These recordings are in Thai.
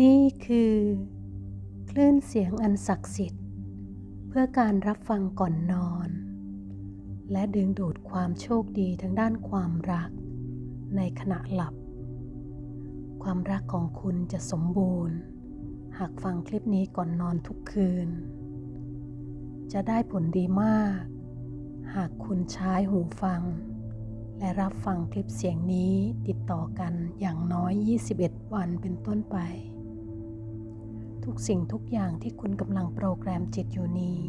นี่คือคลื่นเสียงอันศักดิ์สิทธิ์ เพื่อการรับฟังก่อนนอน และดึงดูดความโชคดีทางด้านความรัก ในขณะหลับ ความรักของคุณจะสมบูรณ์ หากฟังคลิปนี้ก่อนนอนทุกคืน จะได้ผลดีมาก หากคุณใช้หูฟัง และรับฟังคลิปเสียงนี้ติดต่อกันอย่างน้อย 21 วันเป็นต้นไป ทุกสิ่งทุกอย่างที่คุณกำลังโปรแกรมจิตอยู่นี้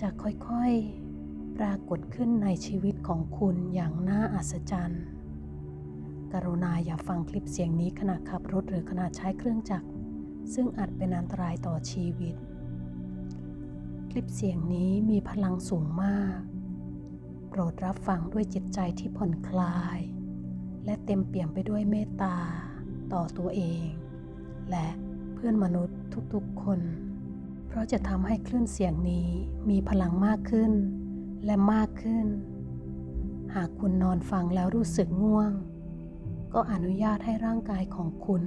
จะค่อยๆ ปรากฏขึ้นในชีวิตของคุณอย่างน่าอัศจรรย์ กรุณาอย่าฟังคลิปเสียงนี้ขณะขับรถหรือขณะใช้เครื่องจักร ซึ่งอาจเป็นอันตรายต่อชีวิต คลิปเสียงนี้มีพลังสูงมาก โปรดรับฟังด้วยจิตใจที่ผ่อนคลาย และเต็มเปี่ยมไปด้วยเมตตา ต่อตัวเอง และ พื่อนมนุษย์ทุกๆคน เพราะจะทำให้คลื่นเสียงนี้มีพลังมากขึ้น และมากขึ้น หากคุณนอนฟังแล้วรู้สึกง่วง ก็อนุญาตให้ร่างกายของคุณ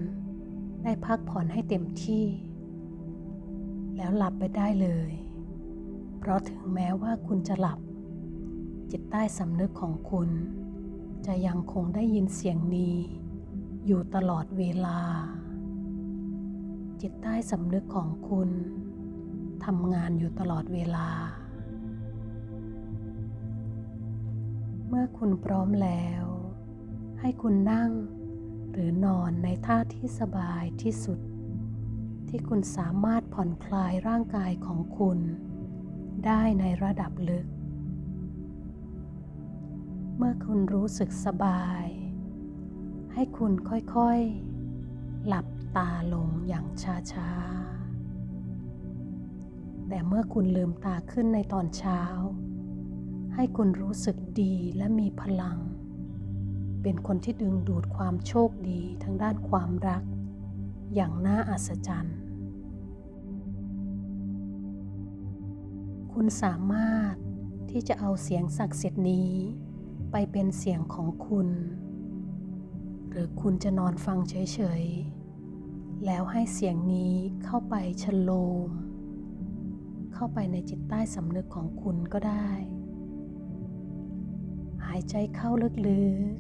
ได้พักผ่อนให้เต็มที่ แล้วหลับไปได้เลย เพราะถึงแม้ว่าคุณจะหลับ จิตใต้สำนึกของคุณ จะยังคงได้ยินเสียงนี้ อยู่ตลอดเวลา จิตใต้สำนึกของคุณทำงานอยู่ตลอดเวลา เมื่อคุณพร้อมแล้ว ให้คุณนั่งหรือนอนในท่าที่สบายที่สุด ที่คุณสามารถผ่อนคลายร่างกายของคุณ ได้ในระดับลึก เมื่อคุณรู้สึกสบาย ให้คุณค่อยๆ หลับ ตาลงอย่างช้าๆ แต่เมื่อคุณลืมตาขึ้นในตอนเช้า ให้คุณรู้สึกดีและมีพลัง เป็นคนที่ดึงดูดความโชคดีทางด้านความรัก อย่างน่าอัศจรรย์ คุณสามารถที่จะเอาเสียงศักดิ์สิทธิ์นี้ ไปเป็นเสียงของคุณ หรือคุณจะนอนฟังเฉยๆ แล้วให้เสียงนี้เข้าไปชโลม เข้าไปในจิตใต้สำนึกของคุณก็ได้ หายใจเข้าลึก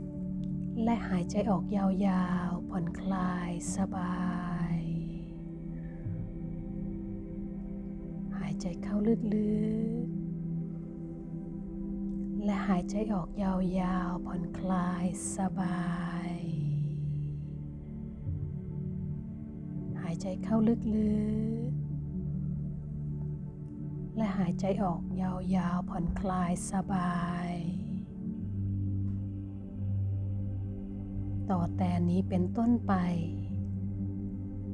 ๆ และหายใจออกยาวๆ ผ่อนคลายสบาย หายใจเข้าลึกๆ และหายใจออกยาวๆ ผ่อนคลายสบาย ใจเข้าลึกๆ และหายใจออกยาวๆ ผ่อนคลายสบาย ต่อแต่นี้เป็นต้นไป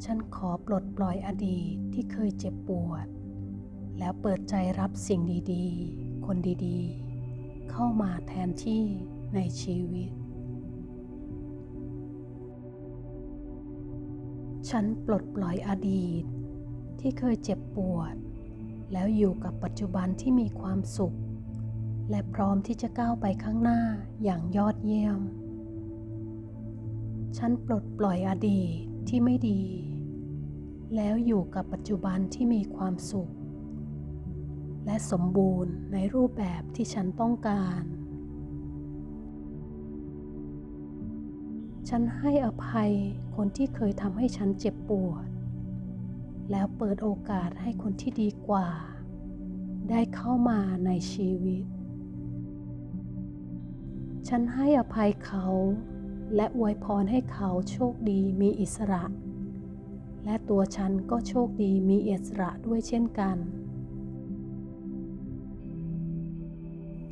ฉันขอปลดปล่อยอดีตที่เคยเจ็บปวด แล้วเปิดใจรับสิ่งดีๆ คนดีๆ เข้ามาแทนที่ในชีวิต ฉันปลดปล่อยอดีต ที่เคยเจ็บปวด แล้วอยู่กับปัจจุบันที่มีความสุข และพร้อมที่จะก้าวไปข้างหน้าอย่างยอดเยี่ยม ฉันปลดปล่อยอดีตที่ไม่ดี แล้วอยู่กับปัจจุบันที่มีความสุข และสมบูรณ์ในรูปแบบที่ฉันต้องการ ฉันให้อภัยคนที่เคยทำให้ฉันเจ็บปวด แล้วเปิดโอกาสให้คนที่ดีกว่า ได้เข้ามาในชีวิต ฉันให้อภัยเขา และอวยพรให้เขาโชคดีมีอิสระ และตัวฉันก็โชคดีมีอิสระด้วยเช่นกัน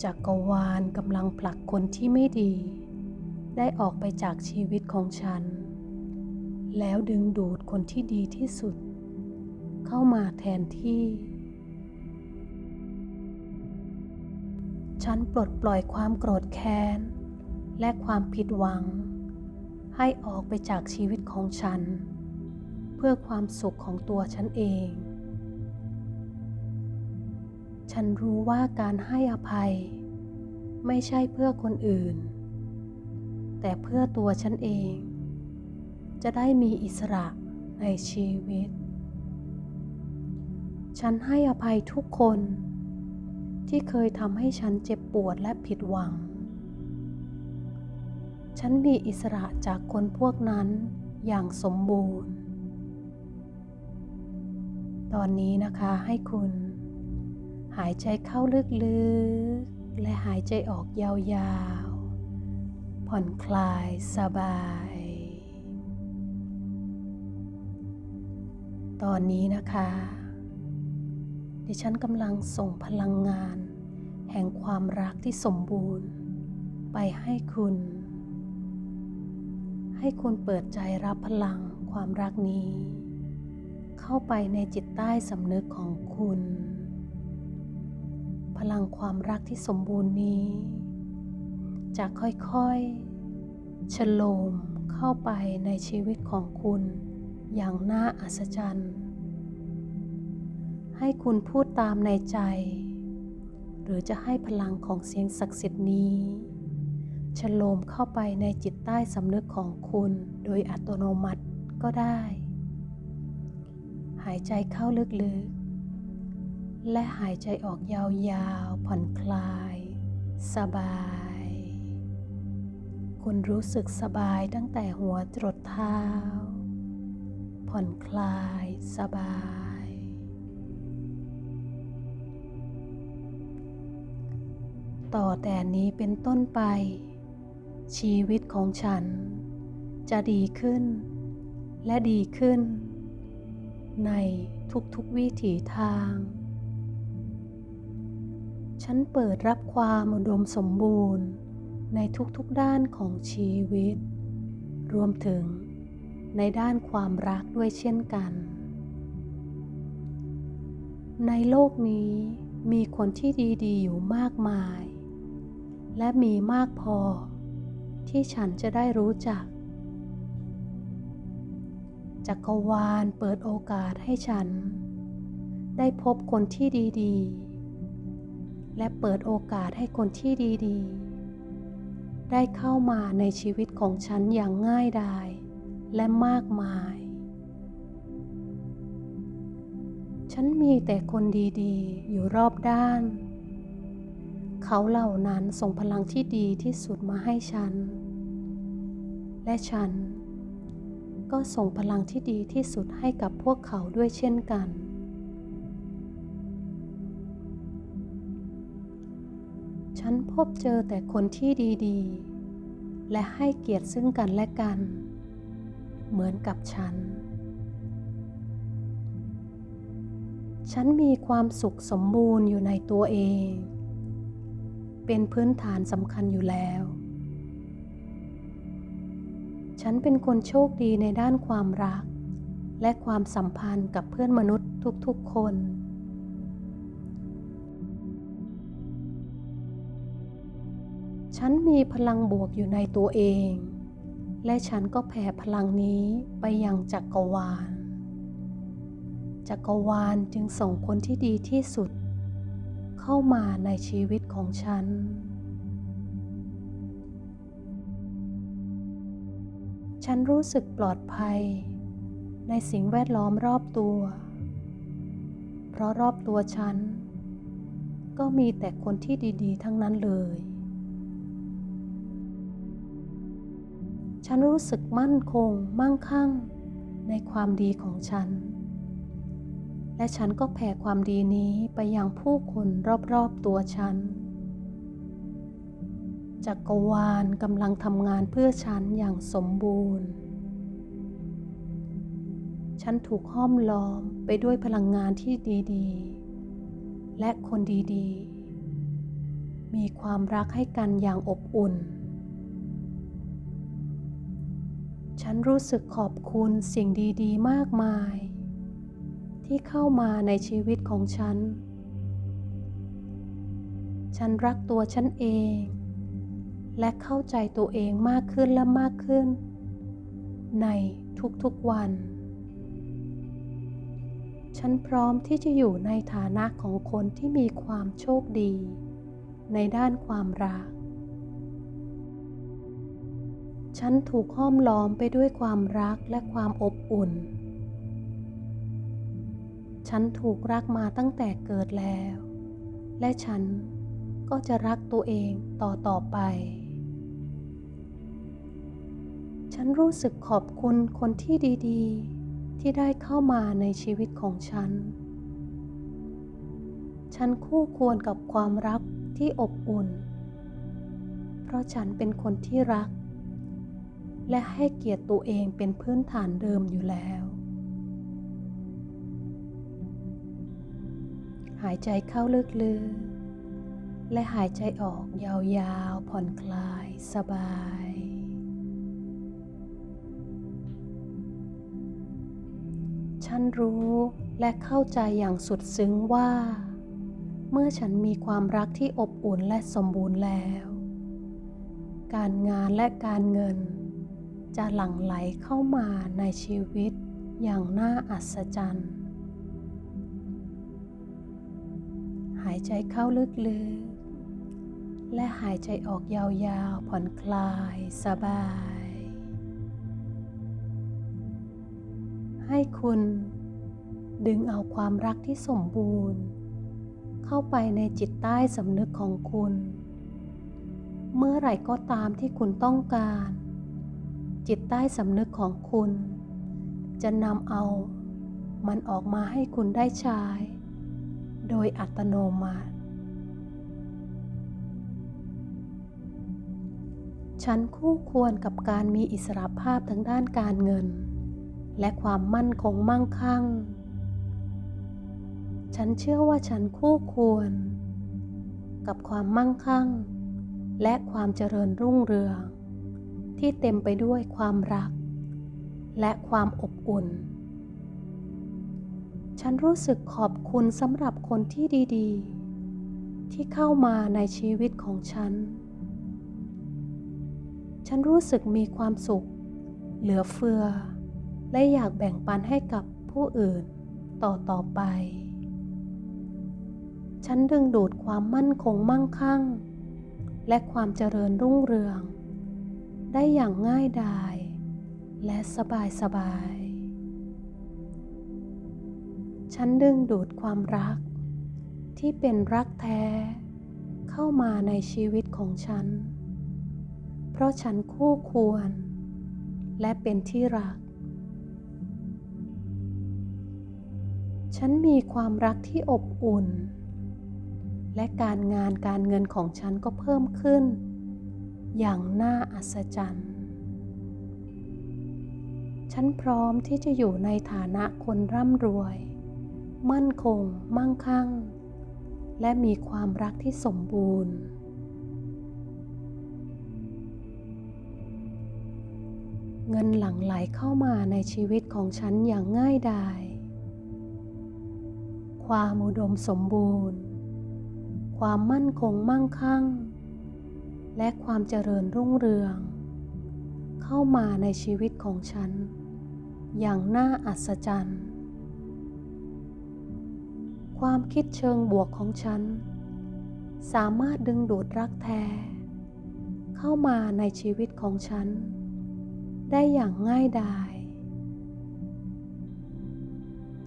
จักรวาลกำลังผลักคนที่ไม่ดี ได้ออกไปจากชีวิตของฉัน แล้วดึงดูดคนที่ดีที่สุด เข้ามาแทนที่ ฉันปลดปล่อยความโกรธแค้น และความผิดหวัง ให้ออกไปจากชีวิตของฉัน เพื่อความสุขของตัวฉันเอง ฉันรู้ว่าการให้อภัย ไม่ใช่เพื่อคนอื่น แต่เพื่อตัวฉันเอง จะได้มีอิสระในชีวิต ฉันให้อภัยทุกคน ที่เคยทำให้ฉันเจ็บปวดและผิดหวัง ฉันมีอิสระจากคนพวกนั้นอย่างสมบูรณ์ ตอนนี้นะคะให้คุณ หายใจเข้าลึกๆ และหายใจออกยาวๆ ผ่อนคลายสบาย ตอนนี้นะคะ ดิฉันกำลังส่งพลังงาน แห่งความรักที่สมบูรณ์ ไปให้คุณ ให้คุณเปิดใจรับพลังความรักนี้ เข้าไปในจิตใต้สำนึกของคุณ พลังความรักที่สมบูรณ์นี้ จะค่อยๆ ฉโลมเข้าไปในชีวิตของคุณอย่างน่าอัศจรรย์ ให้คุณพูดตามในใจ หรือจะให้พลังของเสียงศักดิ์สิทธิ์นี้ ฉโลมเข้าไปในจิตใต้สำนึกของคุณโดยอัตโนมัติก็ได้ หายใจเข้าลึกๆ และหายใจออกยาวๆ ผ่อนคลาย สบาย คุณรู้สึกสบายตั้งแต่หัวจรดเท้า ผ่อนคลายสบาย ต่อแต่นี้เป็นต้นไป ชีวิตของฉัน จะดีขึ้น และดีขึ้น ในทุกๆวิถีทางฉันเปิดรับความอุดมสมบูรณ์ ในทุกๆด้านของชีวิต รวมถึงในด้านความรักด้วยเช่นกัน ในโลกนี้มีคนที่ดีๆ อยู่มากมาย และมีมากพอ ที่ฉันจะได้รู้จัก จักรวาลเปิดโอกาสให้ฉัน ได้พบคนที่ดีๆ และเปิดโอกาสให้คนที่ดีๆ ได้เข้ามาในชีวิตของฉันอย่างง่ายดาย และมากมาย ฉันมีแต่คนดีๆ อยู่รอบด้าน เขาเหล่านั้นส่งพลังที่ดีที่สุดมาให้ฉัน และฉันก็ส่งพลังที่ดีที่สุดให้กับพวกเขาด้วยเช่นกัน ฉันพบเจอแต่คนที่ดีๆ และให้เกียรติซึ่งกันและกัน เหมือนกับฉัน ฉันมีความสุขสมบูรณ์อยู่ในตัวเอง เป็นพื้นฐานสำคัญอยู่แล้ว ฉันเป็นคนโชคดีในด้านความรัก และความสัมพันธ์กับเพื่อนมนุษย์ทุกๆคน ฉันมีพลังบวกอยู่ในตัวเอง และฉันก็แผ่พลังนี้ไปยังจักรวาล จักรวาลจึงส่งคนที่ดีที่สุด เข้ามาในชีวิตของฉันฉันรู้สึกปลอดภัย ในสิ่งแวดล้อมรอบตัว เพราะรอบตัวฉัน ก็มีแต่คนที่ดี ๆ ทั้งนั้นเลย ฉันรู้สึกมั่นคงมั่งคั่งในความดีของฉัน และฉันก็แผ่ความดีนี้ไปยังผู้คนรอบๆตัวฉัน จักรวาลกำลังทำงานเพื่อฉันอย่างสมบูรณ์ ฉันถูกห้อมล้อมไปด้วยพลังงานที่ดีๆ และคนดีๆ มีความรักให้กันอย่างอบอุ่น ฉันรู้สึกขอบคุณสิ่งดีๆ มากมาย ที่เข้ามาในชีวิตของฉัน ฉันรักตัวฉันเอง และเข้าใจตัวเองมากขึ้นและมากขึ้น ในทุกๆวัน ฉันพร้อมที่จะอยู่ในฐานะของคนที่มีความโชคดี ในด้านความรัก ฉันถูกห้อมล้อมไปด้วยความรักและความอบอุ่น ฉันถูกรักมาตั้งแต่เกิดแล้ว และฉันก็จะรักตัวเองต่อต่อไป ฉันรู้สึกขอบคุณคนที่ดีๆ ที่ได้เข้ามาในชีวิตของฉัน ฉันคู่ควรกับความรักที่อบอุ่น เพราะฉันเป็นคนที่รัก และให้เกียรติตัวเองเป็นพื้นฐานเดิมอยู่แล้ว หายใจเข้าลึกๆ และหายใจออกยาวๆ ผ่อนคลายสบาย ฉันรู้และเข้าใจอย่างสุดซึ้งว่า เมื่อฉันมีความรักที่อบอุ่นและสมบูรณ์แล้ว การงานและการเงิน จะหลั่งไหลเข้ามาในชีวิตอย่างน่าอัศจรรย์ หายใจเข้าลึกๆ และหายใจออกยาวๆ ผ่อนคลายสบาย ให้คุณดึงเอาความรักที่สมบูรณ์ เข้าไปในจิตใต้สำนึกของคุณ เมื่อไหร่ก็ตามที่คุณต้องการ จิตใต้สำนึกของคุณ จะนำเอามันออกมาให้คุณได้ใช้โดยอัตโนมัติ ฉันคู่ควรกับการมีอิสรภาพทางด้านการเงิน และความมั่นคงมั่งคั่ง ฉันเชื่อว่าฉันคู่ควร กับความมั่งคั่ง และความเจริญรุ่งเรือง ที่เต็มไปด้วยความรัก และความอบอุ่น ฉันรู้สึกขอบคุณสำหรับคนที่ดี ๆ ที่เข้ามาในชีวิตของฉัน ฉันรู้สึกมีความสุข เหลือเฟือ และอยากแบ่งปันให้กับผู้อื่นต่อต่อไป ฉันดึงดูดความมั่นคงมั่งคั่ง และความเจริญรุ่งเรือง ได้อย่างง่ายดาย และสบายสบาย ฉันดึงดูดความรัก ที่เป็นรักแท้เข้ามาในชีวิตของฉัน เพราะฉันคู่ควร และเป็นที่รัก ฉันมีความรักที่อบอุ่น และการงานการเงินของฉันก็เพิ่มขึ้น อย่างน่าอัศจรรย์ ฉันพร้อมที่จะอยู่ในฐานะคนร่ำรวย มั่นคง มั่งคั่ง และมีความรักที่สมบูรณ์ เงินหลั่งไหลเข้ามาในชีวิตของฉันอย่างง่ายดาย ความอุดมสมบูรณ์ ความมั่นคงมั่งคั่ง และความเจริญรุ่งเรือง เข้ามาในชีวิตของฉัน อย่างน่าอัศจรรย์ ความคิดเชิงบวกของฉัน สามารถดึงดูดรักแท้ เข้ามาในชีวิตของฉัน ได้อย่างง่ายดาย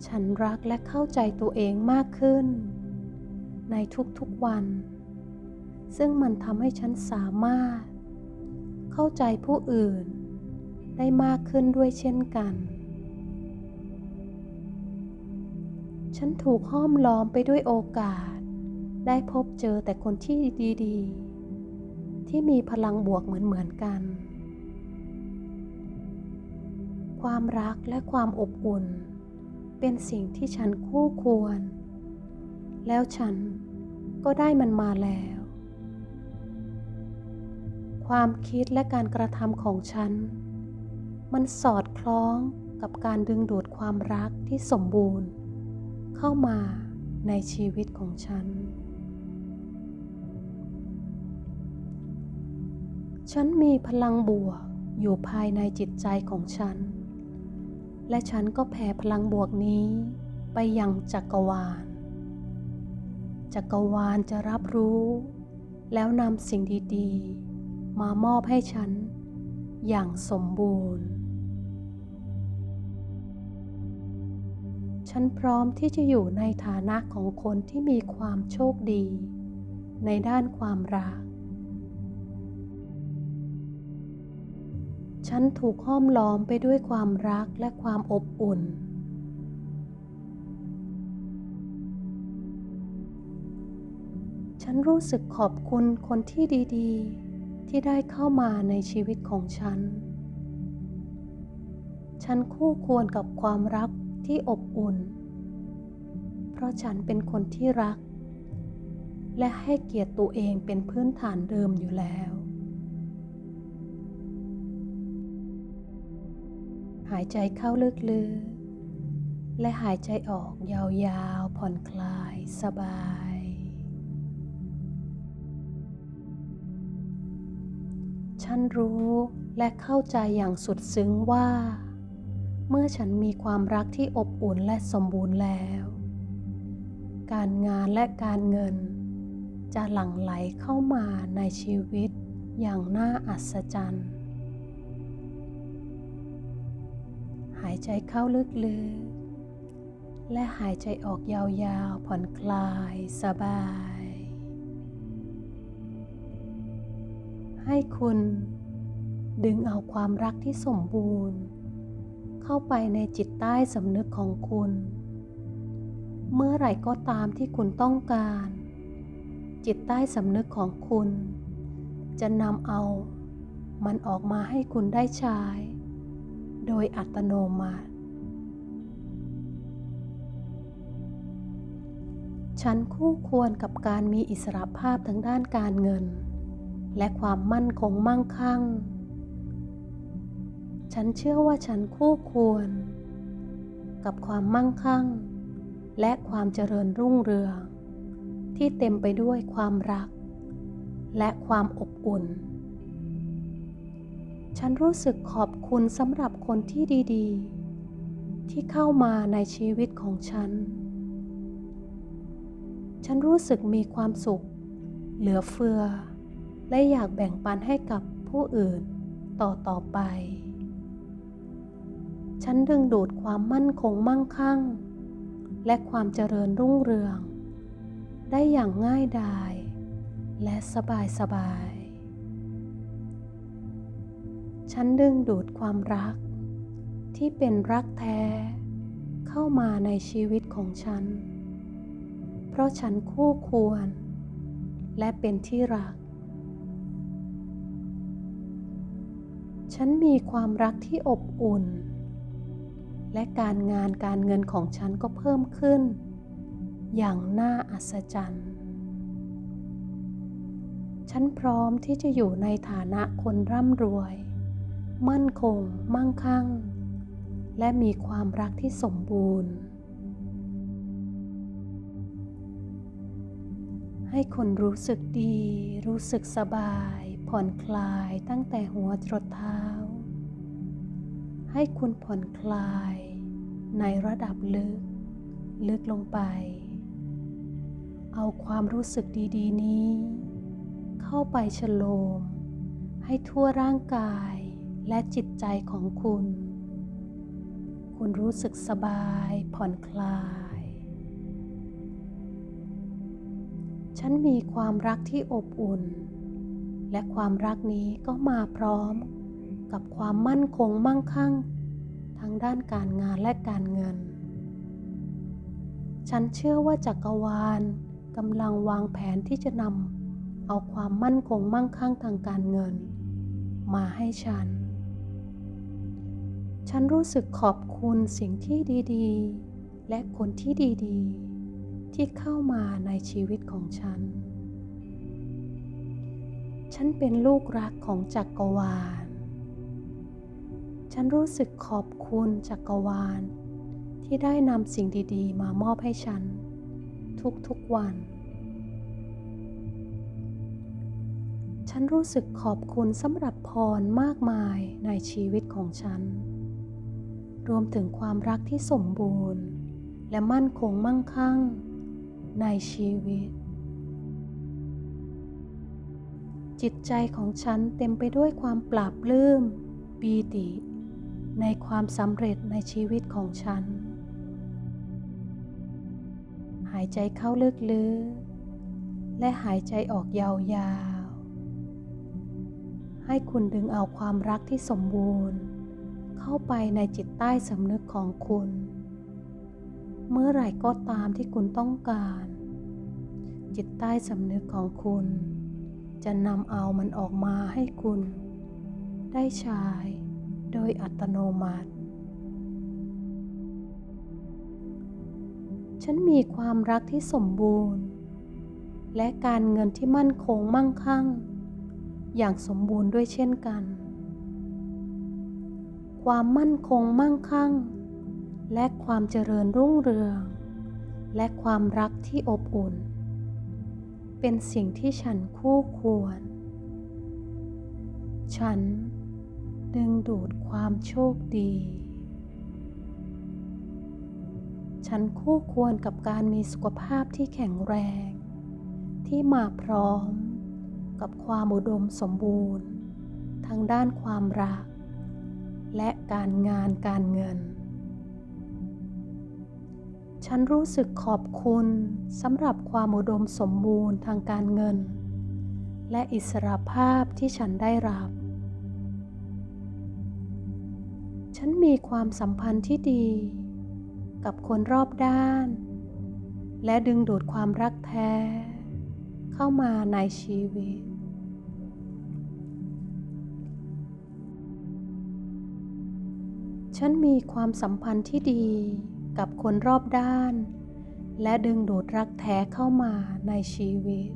ฉันรักและเข้าใจตัวเองมากขึ้น ในทุกๆวัน ซึ่งมันทำให้ฉันสามารถ เข้าใจผู้อื่น ได้มากขึ้นด้วยเช่นกัน ฉันถูกห้อมล้อมไปด้วยโอกาส ได้พบเจอแต่คนที่ดีๆ ที่มีพลังบวกเหมือนๆกัน ความรักและความอบอุ่น เป็นสิ่งที่ฉันคู่ควร แล้วฉันก็ได้มันมาแล้ว ความคิดและการกระทำของฉัน มันสอดคล้องกับการดึงดูดความรักที่สมบูรณ์ เข้ามาในชีวิตของฉัน ฉันมีพลังบวกอยู่ภายในจิตใจของฉัน และฉันก็แผ่พลังบวกนี้ไปยังจักรวาล จักรวาลจะรับรู้ แล้วนำสิ่งดี ๆ มามอบให้ฉัน อย่างสมบูรณ์ ฉันพร้อมที่จะอยู่ในฐานะของคนที่มีความโชคดี ในด้านความรัก ฉันถูกห้อมล้อมไปด้วยความรักและความอบอุ่นฉันรู้สึกขอบคุณคนที่ดีๆ ที่ได้เข้ามาในชีวิตของฉัน ฉันคู่ควรกับความรักที่อบอุ่น เพราะฉันเป็นคนที่รัก และให้เกียรติตัวเองเป็นพื้นฐานเดิมอยู่แล้ว หายใจเข้าลึกๆและหายใจออกยาวๆ ผ่อนคลายสบาย ฉันรู้และเข้าใจอย่างสุดซึ้งว่า เมื่อฉันมีความรักที่อบอุ่นและสมบูรณ์แล้ว การงานและการเงิน จะหลั่งไหลเข้ามาในชีวิตอย่างน่าอัศจรรย์ หายใจเข้าลึกๆ และหายใจออกยาวๆ ผ่อนคลายสบาย ให้คุณดึงเอาความรักที่สมบูรณ์ เข้าไปในจิตใต้สำนึกของคุณ เมื่อไหร่ก็ตามที่คุณต้องการ จิตใต้สำนึกของคุณ จะนำเอา มันออกมาให้คุณได้ใช้ โดยอัตโนมัติ ฉันคู่ควรกับการมีอิสรภาพทางด้านการเงิน และความมั่นคงมั่งคั่ง ฉันเชื่อว่าฉันคู่ควร กับความมั่งคั่ง และความเจริญรุ่งเรือง ที่เต็มไปด้วยความรัก และความอบอุ่น ฉันรู้สึกขอบคุณสำหรับคนที่ดีๆ ที่เข้ามาในชีวิตของฉัน ฉันรู้สึกมีความสุข เหลือเฟือ และอยากแบ่งปันให้กับผู้อื่นต่อต่อไป ฉันดึงดูดความมั่นคงมั่งคั่ง และความเจริญรุ่งเรือง ได้อย่างง่ายดาย และสบายสบาย ฉันดึงดูดความรัก ที่เป็นรักแท้ เข้ามาในชีวิตของฉัน เพราะฉันคู่ควร และเป็นที่รัก ฉันมีความรักที่อบอุ่น และการงานการเงินของฉันก็เพิ่มขึ้น อย่างน่าอัศจรรย์ ฉันพร้อมที่จะอยู่ในฐานะคนร่ำรวย มั่นคง มั่งคั่ง และมีความรักที่สมบูรณ์ ให้คนรู้สึกดี รู้สึกสบาย ผ่อนคลายตั้งแต่หัวจรดเท้า ให้คุณผ่อนคลายในระดับลึก ลึกลงไป เอาความรู้สึกดีๆ นี้ เข้าไปฉโลม ให้ทั่วร่างกายและจิตใจของคุณ คุณรู้สึกสบายผ่อนคลาย ฉันมีความรักที่อบอุ่น และความรักนี้ก็มาพร้อมกับความมั่นคงมั่งคั่งทั้งด้านการงานและการเงิน ฉันเชื่อว่าจักรวาลกำลังวางแผนที่จะนำเอาความมั่นคงมั่งคั่งทางการเงิน มาให้ฉัน ฉันรู้สึกขอบคุณสิ่งที่ดีๆ และคนที่ดีๆ ที่เข้ามาในชีวิตของฉัน ฉันเป็นลูกรักของจักรวาล ฉันรู้สึกขอบคุณจักรวาล ที่ได้นำสิ่งดีๆ มามอบให้ฉัน ทุกๆวัน ฉันรู้สึกขอบคุณสำหรับพรมากมายในชีวิตของฉัน รวมถึงความรักที่สมบูรณ์ และมั่นคงมั่งคั่งในชีวิต จิตใจของฉันเต็มไปด้วยความปราบปลื้มปีติ ในความสำเร็จในชีวิตของฉัน หายใจเข้าลึกๆและหายใจออกยาวๆ ให้คุณดึงเอาความรักที่สมบูรณ์ เข้าไปในจิตใต้สำนึกของคุณ เมื่อไหร่ก็ตามที่คุณต้องการ จิตใต้สำนึกของคุณ จะนำเอามันออกมาให้คุณ ได้ใช้โดยอัตโนมัติ ฉันมีความรักที่สมบูรณ์ และการเงินที่มั่นคงมั่งคั่ง อย่างสมบูรณ์ด้วยเช่นกัน ความมั่นคงมั่งคั่ง และความเจริญรุ่งเรือง และความรักที่อบอุ่น เป็นสิ่งที่ฉันคู่ควร ฉันดึงดูดความโชคดี ฉันคู่ควรกับการมีสุขภาพที่แข็งแรง ที่มาพร้อมกับความอุดมสมบูรณ์ ทางด้านความรัก และการงานการเงิน ฉันรู้สึกขอบคุณสำหรับความอุดมสมบูรณ์ทางการเงิน และอิสรภาพที่ฉันได้รับ ฉันมีความสัมพันธ์ที่ดี กับคนรอบด้าน และดึงดูดความรักแท้ เข้ามาในชีวิตฉันมีความสัมพันธ์ที่ดี คนรอบด้าน และดึงดูดรักแท้เข้ามาในชีวิต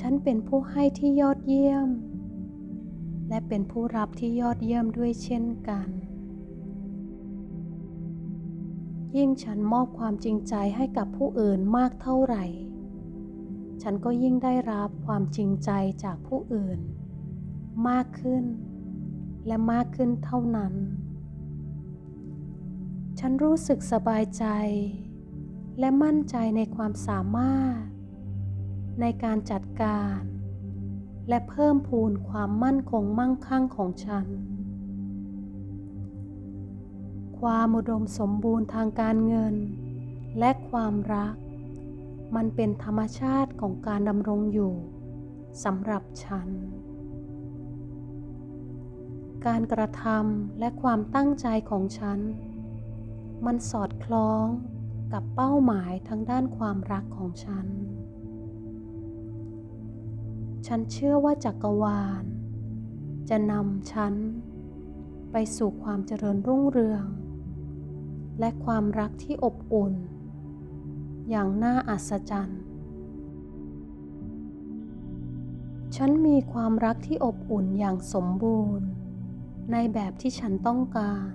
ฉันเป็นผู้ให้ที่ยอดเยี่ยม และเป็นผู้รับที่ยอดเยี่ยมด้วยเช่นกัน ยิ่งฉันมอบความจริงใจให้กับผู้อื่นมากเท่าไหร่ ฉันก็ยิ่งได้รับความจริงใจจากผู้อื่น มากขึ้นและมากขึ้นเท่านั้น ฉันรู้สึกสบายใจ และมั่นใจในความสามารถ ในการจัดการ และเพิ่มพูนความมั่นคงมั่งคั่งของฉัน ความอุดมสมบูรณ์ทางการเงิน และความรัก มันเป็นธรรมชาติของการดำรงอยู่สำหรับฉัน การกระทำและความตั้งใจของฉัน มันสอดคล้องกับเป้าหมายทางด้านความรักของฉัน ฉันเชื่อว่าจักรวาล จะนำฉัน ไปสู่ความเจริญรุ่งเรือง และความรักที่อบอุ่น อย่างน่าอัศจรรย์ ฉันมีความรักที่อบอุ่นอย่างสมบูรณ์ ในแบบที่ฉันต้องการ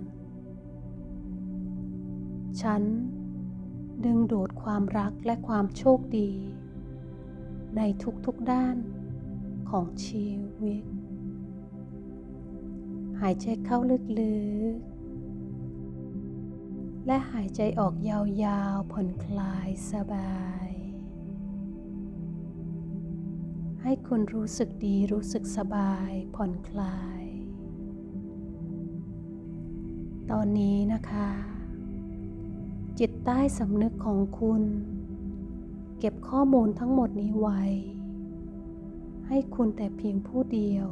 ฉัน ดึงดูดความรักและความโชคดี ในทุกๆด้านของชีวิต หายใจเข้าลึกๆ และหายใจออกยาวๆ ผ่อนคลายสบาย ให้คุณรู้สึกดีรู้สึกสบายผ่อนคลาย ตอนนี้นะคะ จิตใต้สำนึกของคุณ เก็บข้อมูลทั้งหมดนี้ไว้ ให้คุณแต่เพียงผู้เดียว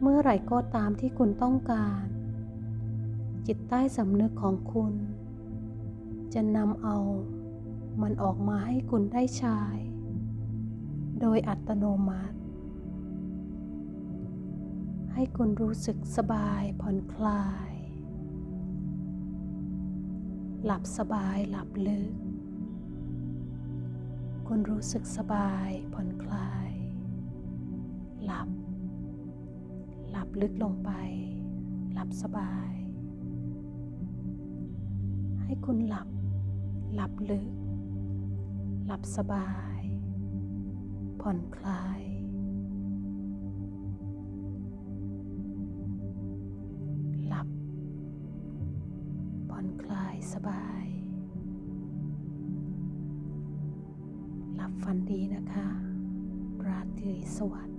เมื่อไหร่ก็ตามที่คุณต้องการ จิตใต้สำนึกของคุณ จะนำเอา มันออกมาให้คุณได้ใช้ โดยอัตโนมัติ ให้คุณรู้สึกสบายผ่อนคลาย หลับสบายหลับลึก คุณรู้สึกสบายผ่อนคลาย หลับ หลับลึกลงไป หลับสบาย ให้คุณหลับ หลับลึก หลับสบาย ผ่อนคลาย สบาย หลับฝันดีนะคะ ราตรีสวัสดิ์